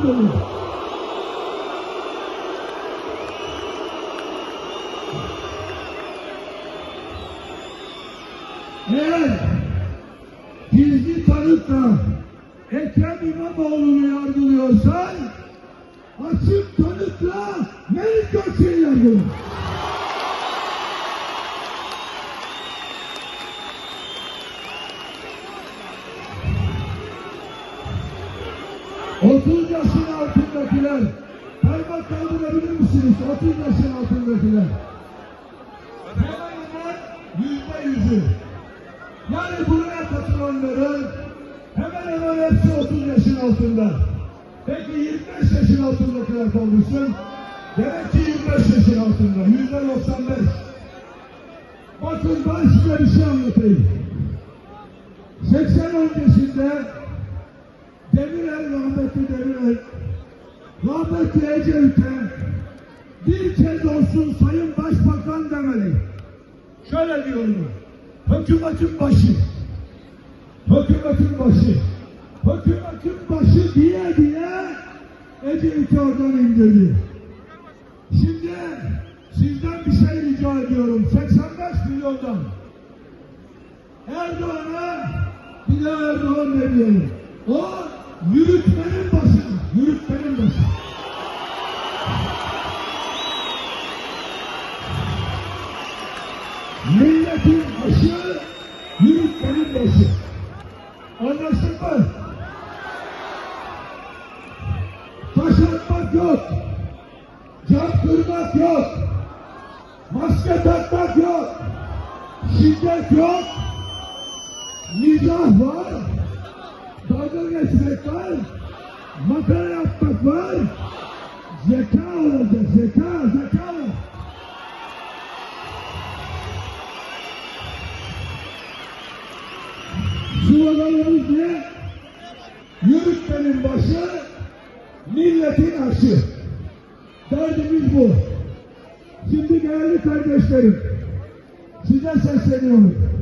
Eğer gizli tanık da Ekrem İmamoğlu'nu yargılıyorsan açık tanıkla Melik Gökçe'yi yargılıyorsun. 30 yaşın altındakiler kaymak kaldırabilir misiniz? 30 yaşın altındakiler. Tamamen yüzde yüzü. Yani buraya katılanların hemen hemen hepsi 30 yaşın altında. Peki 25 yaşın altındakiler kaldırsın. Demek ki 25 yaşın altında. Yüzde 95. Bakın ben size bir şey anlatayım. 80 öncesinde Demirel, rahmetli Demirel, rahmetli Ecevit'e bir kez olsun Sayın Başbakan demeli. Şöyle diyorum. Hükümetin başı. Hükümetin başı. Hükümetin başı diye diye Ecevit'i oradan indirdi. Şimdi sizden bir şey rica ediyorum. 85 milyondan. Erdoğan'a bir de Erdoğan demeyelim. O yürütmenin başı. Yürütmenin başı. Milletin başı, yürütmenin başı. Anlaştık mı? Taş atmak yok. Cam kırmak yok. Maske takmak yok. Şiddet yok. Mizah var. Geçmek var. Makara yapmak var. Zeka olacak. Zeka, zeka var. Sloganımız ne? Yürütmenin başı, milletin aşı. Derdimiz bu. Şimdi değerli kardeşlerim, size sesleniyorum.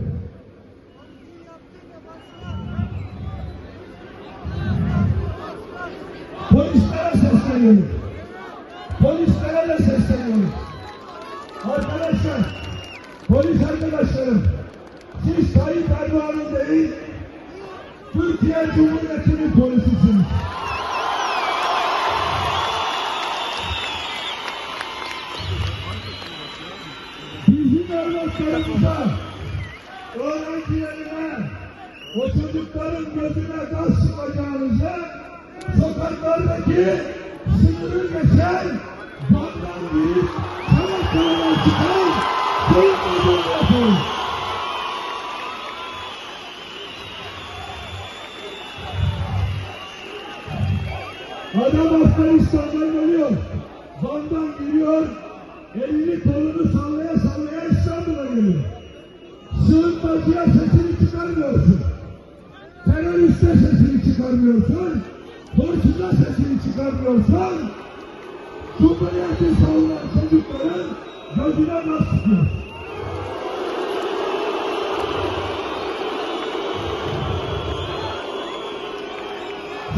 Sesleniyorum. Polislere de sesleniyorum. Arkadaşlar, polis arkadaşlarım, siz Tayyip Erdoğan'ın değil, Türkiye Cumhuriyeti'nin polisisiniz. Bizim evlatlarımıza, öğrencilerine, o çocukların gözüne gaz sıkacağınıza, sokaklardaki geçen, bandan girip, yapın. Adam Afganistan'dan geliyor. Van'dan giriyor. Elini kolunu sallaya sallaya İstanbul'a geliyor. Sığınmacıya sesini çıkarmıyorsun. Teröriste sesini çıkarmıyorsun. Hırsıza sesini çıkarmıyorsun. Cumhuriyeti savunan çocukların gözüne gaz sıkıyor.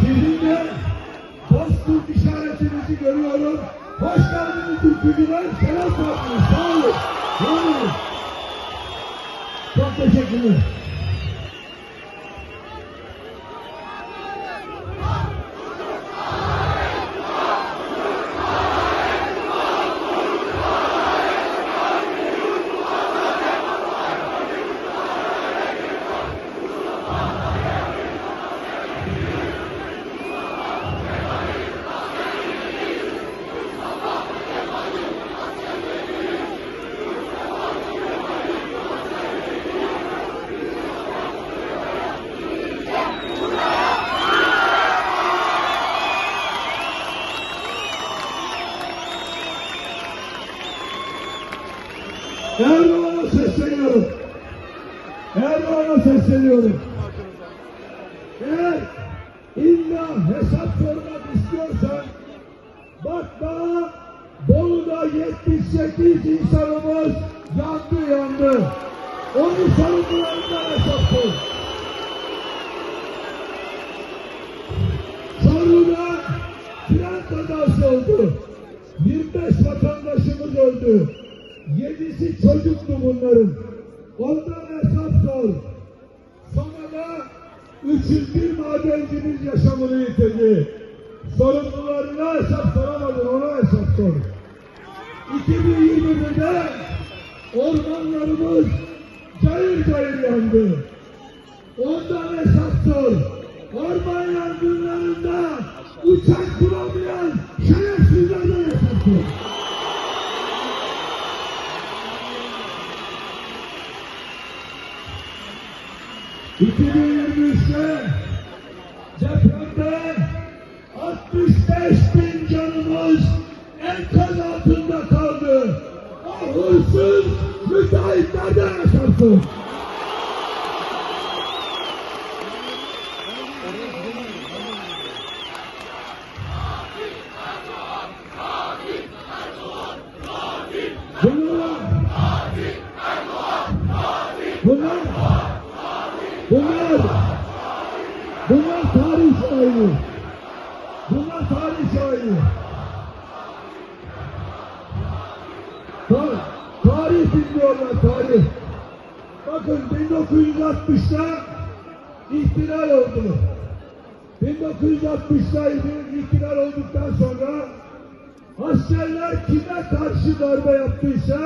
Sizin de Bozkurt işaretinizi görüyorum. Hoş geldiniz ülkücüler. Selam verdiniz. Sağ olun. Sağ olun. Çok teşekkürler. Erdoğan'a sesleniyorum. Erdoğan'a sesleniyorum. Eğer illa hesap sormak istiyorsan bakma Bolu'da 78 insanımız yandı yandı. Onu sorumlularından hesap sor. Sorlu'da oldu. 25 vatandaşımız öldü. 7'si çocuktu bunların. Ondan hesap sor. Sonra da 301 madencimiz yaşamını yitirdi. Sorumlularına hesap soramadın, ona hesap sor. 2021'de ormanlarımız cayır cayır yandı. Ondan hesap sor. Orman yangınlarında uçak kuramayan şerefsizlerden hesap sor. ...2023'te depremde 65 bin canımız enkaz altında kaldı. O hırsız müteahhitlerden hesap sor. Bunlar, bunlar, bunlar, bunlar tarih şahidi. Bunlar tarih şahidi. Ta- tarih bilmiyorlar, tarih. Bakın 1960'da ihtilal oldu. 1960'da ihtilal olduktan sonra askerler kime karşı darbe yaptıysa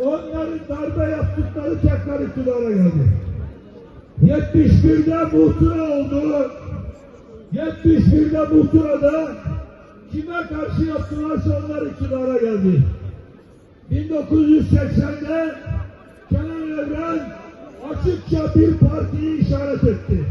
onların darbe yaptıkları tekrar iktidara geldi. 71'de muhtıra oldu. 71'de muhtırada kime karşı yaptılarsa onlar iktidara geldi. 1980'de Kenan Evren açıkça bir partiyi işaret etti.